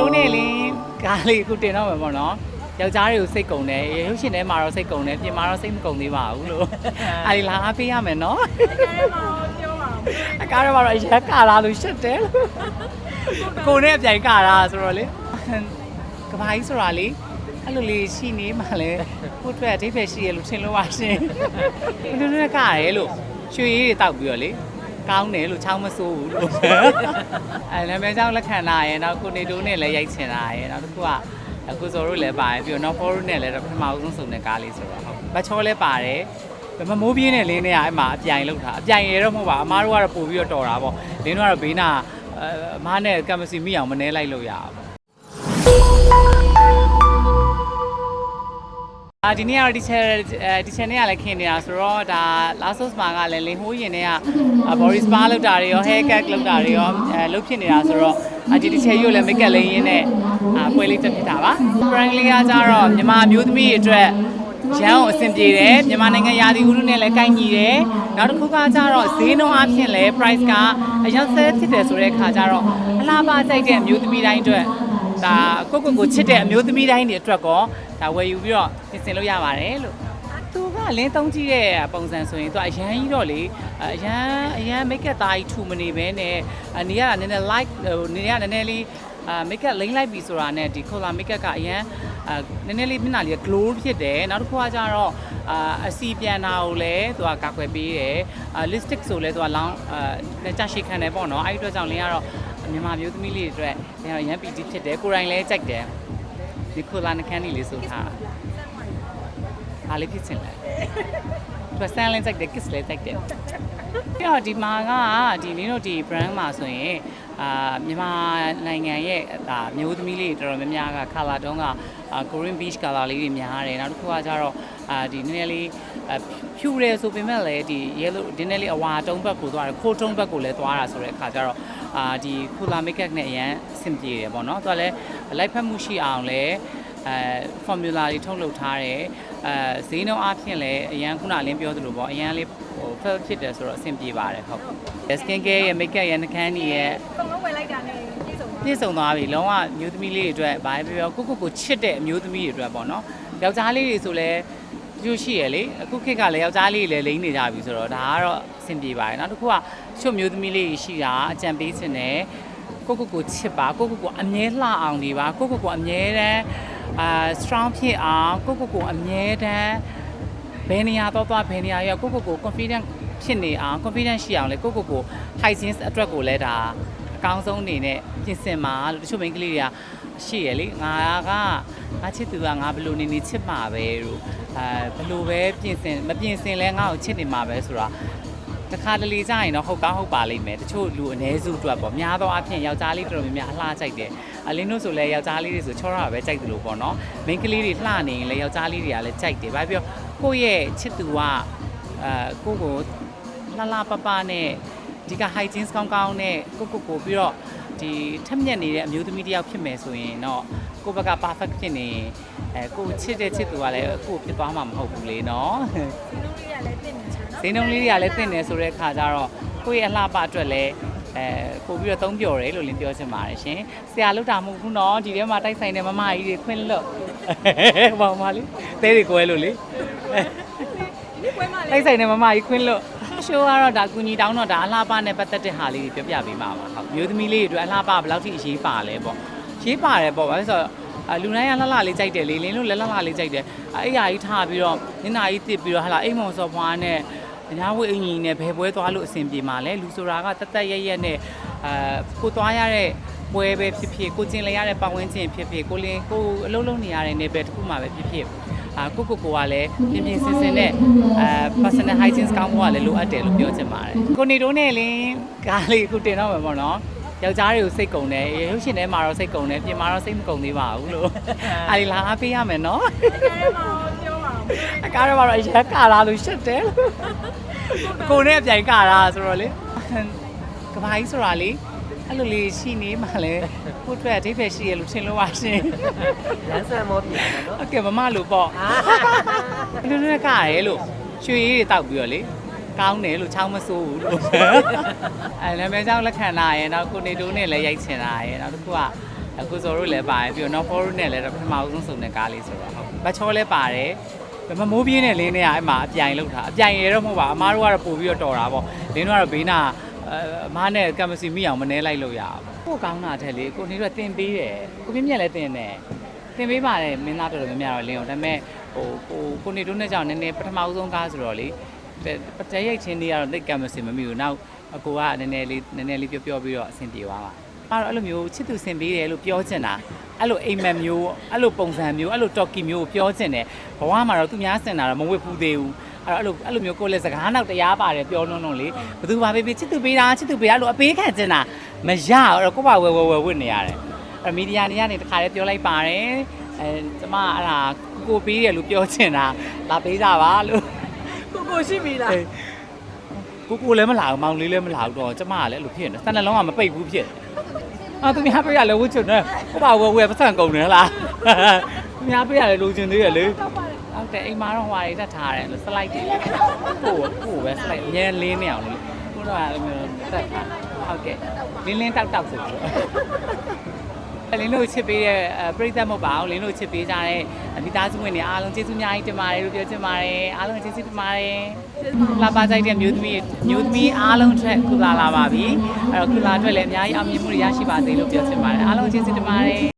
တိုးနဲ့လင်းကားလေးအခုတင်တော့မှာပေါ့နော်ယောက်ျားတွေကိုစိတ်ကုံတယ်ရုပ်ရှင်ထဲမှာတော့စိတ်ကုံတယ်ပြင်မှာတော့စိတ်မကုံသေးပါဘူးလို့အဲဒီလာအားပေးရမယ်နော်အဲ့ဒါမှပြောပါဦးအကားတော့ကတော့အရက်ကာလာလို့ရှက်တယ်လို့ကိုနဲ့အပြိုင်ကာလာဆိုတော့လေကဘာကြီးဆိုတာလေအဲ့လိုလေးရှိနေမှလည်းကိုယ့်အတွက်အဓိပ္ပာယ်ရှိရလို့ထင်လို့ပါရှင်ဘယ်လိုလဲကာရဲလို့ရွှေရည်တွေတောက်ပြီးတော့လေ ကောင်းတယ်လို့ချောင်းမစိုးဘူးလို့အဲနာမည်ကြောင့်လက်ခံလာရဲနောက်ကိုနေတိုးနဲ့လည်းရိုက်ချင်တာရဲနောက်တစ်ခုကအခုစောတို့လည်းပါတယ်ပြီးတော့နောက်ဖော်တို့နဲ့လည်းပထမဦးဆုံးစုံတဲ့ကားလေးဆိုတော့ဟုတ်မချောလည်းပါတယ်မမိုးပြင်းနဲ့လင်းနဲ့ကအဲ့မှာအပြိုင်လောက်တာအပြိုင်ရတော့မဟုတ်ပါအမားတို့ကတော့ပို့ပြီးတော့တော်တာပေါ့လင်းတို့ကတော့ဘေးနာအမားနဲ့ကမ်မစီမိအောင်မနှဲလိုက်လို့ရအော အာဒီနေ့ကတော့ဒီချက်ဒီချက်နဲ့ကလည်းခင်းနေတာဆိုတော့ဒါ last of spa ကလည်းလင်းဟိုးရင်တွေက body spa လောက်တာတွေရော hair cut လောက်တာတွေရောအဲလုပ်ဖြစ်နေတာဆိုတော့အဒီဒီချက်ရုပ်လည်း make up လေးရင်းနဲ့အပွဲလေးတက်ဖြစ်တာပါ prank လေးကကြတော့မြန်မာမျိုးသမီးတွေအတွက်ရန်အောင်အဆင်ပြေတယ်မြန်မာနိုင်ငံရာသီဥတုနဲ့လည်းကိုက်ညီတယ်နောက်တစ်ခုကကြတော့ဈေးနှုန်းအဖြစ်လည်း price ကအရင်ဆဲဖြစ်တယ်ဆိုတဲ့အခါကျတော့အလားပါကြိုက်တဲ့အမျိုးသမီးတိုင်းအတွက် ဒါကိုကိုကိုချစ်တဲ့အမျိုးသမီးတိုင်းတွေအတွက်ကောဒါဝယ်ယူပြီးတော့ပြင်ဆင်လို့ရပါတယ်လို့သူကလင်းသုံးကြည့်တဲ့ပုံစံဆိုရင်သူကအရန်ကြီးတော့လေအရန်အရန် make up သားကြီးထူမနေပဲနဲ့အနေရတာနည်းနည်း like ဟိုနေရနည်းနည်းလေးအာ make up လိမ့်လိုက်ပြီဆိုတာနဲ့ဒီ color make up ကအရန်အာနည်းနည်းလေးမျက်နှာလေး glow ဖြစ်တယ်နောက်တစ်ခုကကြတော့အာအစီပြန်တာကိုလည်းသူကကာကွယ်ပေးတယ်အာ lipstick ဆိုလည်းသူကလောင်းအာလက်ချရှိခံတယ်ပေါ့နော်အဲ့ဒီအတွက်ကြောင့်လင်းကတော့ မြန်မာမျိုးသမီးလေးတွေအတွက်လင်းကတော့ရန်ပီတီဖြစ်တယ်ကိုယ်တိုင်လည်းကြိုက်တယ်ဒီကိုလာနှခမ်းလေးလေးဆိုထားအားလေးဖြစ်ချင်လဲသူဆန်လည်းကြိုက်တယ် kiss လည်းကြိုက်တယ်ပြီးတော့ဒီမှာကဒီလင်းတို့ဒီ brand မှာဆိုရင် အာမြန်မာနိုင်ငံရဲ့ဒါမျိုးသမီးလေးတွေတော်တော်များများက color တုံးကအာ Korean beach color လေးတွေများတယ်နောက်တစ်ခုကကျတော့အာဒီနည်းနည်းလေးအဖြူတယ်ဆိုပေမဲ့လည်းဒီ yellow ဒီနည်းလေးအဝါတုံးဘက်ကိုသွားတယ်ခိုးတုံးဘက်ကိုလည်းသွားတာဆိုတဲ့အခါကျတော့အာဒီ color makeup နဲ့အရန်အဆင်ပြေတယ်ပေါ့နော်သူကလည်းလိုက်ဖက်မှုရှိအောင်လည်းအဲ formula တွေထုတ်လုပ်ထားတယ်အဲဈေးနှုန်းအဖြစ်လည်းအရန်ခုနအလင်းပြောသလိုပေါ့အရန်လေး ဟို felt ဖြစ်တယ်ဆိုတော့အဆင်ပြေပါတယ်ဟုတ် skin care ရဲ့ makeup ရဲ့နှကန်းကြီးရဲ့အကုန်လုံးဝယ်လိုက်တာနဲ့ပြည့်စုံပါပြည့်စုံသွားပြီလုံးဝမျိုးသမီးလေးတွေအတွက်ဘာပဲပြောကိုကိုကိုချစ်တဲ့အမျိုးသမီးတွေအတွက်ပေါ့နော်ယောက်ျားလေးတွေဆိုလဲကျိုးရှိရလေအခုခေတ်ကလည်းယောက်ျားလေးတွေလည်းလိမ့်နေကြပြီဆိုတော့ဒါကတော့အဆင်ပြေပါတယ်နောက်တစ်ခုကချွတ်မျိုးသမီးလေးတွေရှိတာအကြံပေးခြင်းနဲ့ကိုကိုကိုချစ်ပါကိုကိုကိုအမြဲလှအောင်နေပါကိုကိုကိုအမြဲတမ်းအာ strong ဖြစ်အောင်ကိုကိုကိုအမြဲတမ်း ဘယ်နေရာတော့သွားဘယ်နေရာရောက်ကိုကိုကို confident ဖြစ်နေအောင် confident ရှိအောင်လေကိုကိုကို hygiene အတွက်ကိုလည်းဒါအကောင်းဆုံးအနေနဲ့ပြင်ဆင်ပါလို့တချို့မိန်းကလေးတွေကရှိရလေငါကငါချစ်သူကငါဘယ်လိုနေနေချစ်မှာပဲလို့အဲဘယ်လိုပဲပြင်ဆင်မပြင်ဆင်လဲငါ့ကိုချစ်နေမှာပဲဆိုတာတစ်ခါတလေကြာရင်တော့ဟုတ်ကောင်းဟုတ်ပါလိမ့်မယ်တချို့လူအ ਨੇ စုအတွက်ပေါ့များသောအားဖြင့်ယောက်ျားလေးတော်တော်များများအလှကြိုက်တယ်အလင်းတို့ဆိုလဲယောက်ျားလေးတွေဆိုချောရတာပဲကြိုက်တယ်လို့ပေါ့နော်မိန်းကလေးတွေလှနေရင်လဲယောက်ျားလေးတွေကလည်းကြိုက်တယ်ဘာဖြစ်ပြော ကိုယ့်ရဲ့ချစ်သူကအဲကိုယ့်ကိုလှလှပပနဲ့ဒီက hygiene ကောင်းကောင်းနဲ့ကိုကိုကိုပြီးတော့ဒီထက်မြက်နေတဲ့အမျိုးသမီးတစ်ယောက်ဖြစ်မယ်ဆိုရင်တော့ကိုယ့်ဘက်က perfect ဖြစ်နေရင်အဲကိုယ်ချစ်တဲ့ချစ်သူကလည်းကိုယ်ဖြစ်သွားမှာမဟုတ်ဘူးလေနော်ဒီလိုလေးကလည်းတင့်နေချာနော်ဈေးနှုန်းလေးတွေကလည်းတင့်တယ်ဆိုတဲ့အခါကျတော့ကိုယ့်ရဲ့အလှပအတွက်လည်းအဲပို့ပြီးတော့သုံးပြော်တယ်လို့လင်းပြောချင်ပါတယ်ရှင်ဆရာလုပ်တာမဟုတ်ဘူးနော်ဒီထဲမှာတိုက်ဆိုင်တဲ့မမကြီးတွေခွင်းလွတ်ဘာမှလေတဲတွေကိုဲလို့လေ ဒီပွဲမှာလေတိုက်ဆိုင်တဲ့မမကြီးခွင်းလွတ်ရှိုးကတော့ဒါကူညီတောင်းတော့ဒါအလှပနဲ့ပတ်သက်တဲ့ဟာလေးတွေပြောပြပေးပါပါဟုတ်မျိုးသမီးလေးတွေအတွက်အလှပဘယ်လောက်ထိအရေးပါလဲပေါ့ရေးပါတယ်ပေါ့ဘာလို့ဆိုတော့အလူနိုင်ကလှလှလေးကြိုက်တယ်လေလင်းလို့လည်းလှလှလေးကြိုက်တယ်အဲ့အရာကြီးထားပြီးတော့ညနာကြီးတစ်ပြီးတော့ဟလာအိမ်မောင်စော်ဖွားနဲ့အညာဝတ်အင်ကြီးနဲ့ဘယ်ပွဲသွားလို့အဆင်ပြေမှာလဲလူဆိုတာကတက်တက်ရက်ရက်နဲ့အာကိုသွားရတဲ့ ပွဲပဲဖြစ်ဖြစ်ကိုကျင်လဲရတဲ့ပတ်ဝန်းကျင်ဖြစ်ဖြစ်ကိုလင်းကိုအလုံးလုံးနေရတဲ့နေပဲတစ်ခုမှပဲဖြစ်ဖြစ်အာကိုကိုကိုကလည်းပြင်းပြင်းစင်စင်နဲ့အာ personal hygiene ကောင်းဖို့ကလည်းလိုအပ်တယ်လို့ပြောချင်ပါတယ်ကိုနေတော့နဲ့လင်းကားလေးအခုတင်တော့မှာပေါ့နော်ယောက်ျားတွေကိုစိတ်ကုံတယ်ရုပ်ရှင်ထဲမှာတော့စိတ်ကုံတယ်ပြင်မှာတော့စိတ်မကုံသေးပါဘူးလို့အဲဒီလာအားပေးရမယ်နော်အဲ့ဒါမှပြောပါဦးအကားတော့ကတော့အရက်ကာလာလို့ရှက်တယ်ကိုနဲ့အပြိုင်ကာလာဆိုတော့လေကဘာကြီးဆိုတာလေ အဲ့လိုလေးရှိနေမှလည်းကိုယ့်အတွက်အဓိပ္ပာယ်ရှိရလို့ထင်လို့ပါရှင်လမ်းဆန်မောပြန်တယ်နော်ဟုတ်ကဲ့မမလို့ပေါ့ဘယ်လိုလဲကာရဲလို့ရွှေရည်တွေတောက်ပြီးတော့လေကောင်းတယ်လို့ချောင်းမစိုးဘူးလို့အဲနာမည်ကြောင့်လက်ခံလာရဲနောက်ကိုနေတိုးနဲ့လည်းရိုက်ချင်တာရဲနောက်တစ်ခုကအခုစောတို့လည်းပါတယ်ပြီးတော့ North Forest နဲ့လည်းပထမဦးဆုံးစုံတဲ့ကားလေးဆိုတော့ဟုတ်ဘတ်ချောလည်းပါတယ်မမိုးပြင်းတဲ့လင်းတွေကအဲ့မှာအပြိုင်လောက်တာအပြိုင်ရတော့မဟုတ်ပါအမားတို့ကတော့ပို့ပြီးတော့တော်တာပေါ့လင်းတို့ကတော့ဘေးနာအ မားနဲ့ကမ်မစီမိအောင်မနှဲလိုက်လို့ရအောင်ကိုကောင်းတာတဲ့လေကိုနေတော့တင်ပေးတယ်ကိုပြင်းမြက်လည်းတင်တယ်တင်ပေးပါတယ်မင်းသားတော်တော်များများတော့လင်းအောင်ဒါပေမဲ့ဟိုကိုကိုနေတို့နဲ့ကြောင့်နည်းနည်းပထမဦးဆုံးကားဆိုတော့လေပတရိုက်ချင်းတွေကတော့တိတ်ကမ်မစီမမိဘူးနောက်အကိုကနည်းနည်းလေးနည်းနည်းလေးပြောပြောပြီးတော့အဆင်ပြေသွားပါအဲ့တော့အဲ့လိုမျိုးချစ်သူဆင်ပေးတယ်လို့ပြောချင်တာအဲ့လိုအိမ်မက်မျိုးအဲ့လိုပုံစံမျိုးအဲ့လိုတော်ကီမျိုးကိုပြောချင်တယ်ဘဝမှာတော့သူများစင်တာတော့မဝတ်ဘူးသေးဘူး အဲ့တော့အဲ့လိုအဲ့လိုမျိုးကိုယ်လည်းစကားနောက်တရားပါတယ်ပြောလုံးလုံးလေဘသူပါပေးပေးချစ်သူပေးတာချစ်သူပေးတာလို့အပေးခံချင်တာမရအဲ့တော့ကိုယ့်ဘာဝယ်ဝယ်ဝယ်ဝတ်နေရတယ်အဲ့မီဒီယာတွေကနေတခါလေးပြောလိုက်ပါတယ်အဲကျမအဲ့ဒါကိုကိုပေးတယ်လို့ပြောချင်တာလာပေးတာပါလို့ကိုကိုရှိပြီလားကိုကိုလည်းမလာဘူးမောင်လေးလည်းမလာဘူးတော့ကျမကလည်းအဲ့လိုဖြစ်နေစံနှလုံးကမပိတ်ဘူးဖြစ်အာသူများပေးရလဲဝှချွတ်နေကိုပါဝယ်ဝယ်ပတ်စံကုန်နေလားသူများပေးရလဲလိုချင်သေးရလေ ဟုတ်တယ်အိမ်မှာတော့ဟွာတွေတက်ထားတယ်စလိုက်တယ်ကိုကိုပဲစလိုက်အများလင်းနေအောင်လို့ကိုတော့အဲ့လိုမျိုးတက်ထားဟုတ်ကဲ့လင်းလင်းတောက်တောက်ဆိုပြီးလင်းတို့ချစ်ပေးတဲ့ပြိသက်မဟုတ်ပါဘူးလင်းတို့ချစ်ပေးကြတဲ့မိသားစုဝင်တွေအားလုံးကျေးဇူးအများကြီးတင်ပါတယ်လို့ပြောချင်ပါတယ်အားလုံးကျေးဇူးတင်ပါတယ်လာပါကြိုက်တဲ့မျိုးသမီးမျိုးသမီးအားလုံးအတွက်ကုလာလာပါပြီအဲ့တော့ကုလာအတွက်လည်းအများကြီးအောင်မြင်မှုတွေရရှိပါစေလို့ပြောချင်ပါတယ်အားလုံးကျေးဇူးတင်ပါတယ်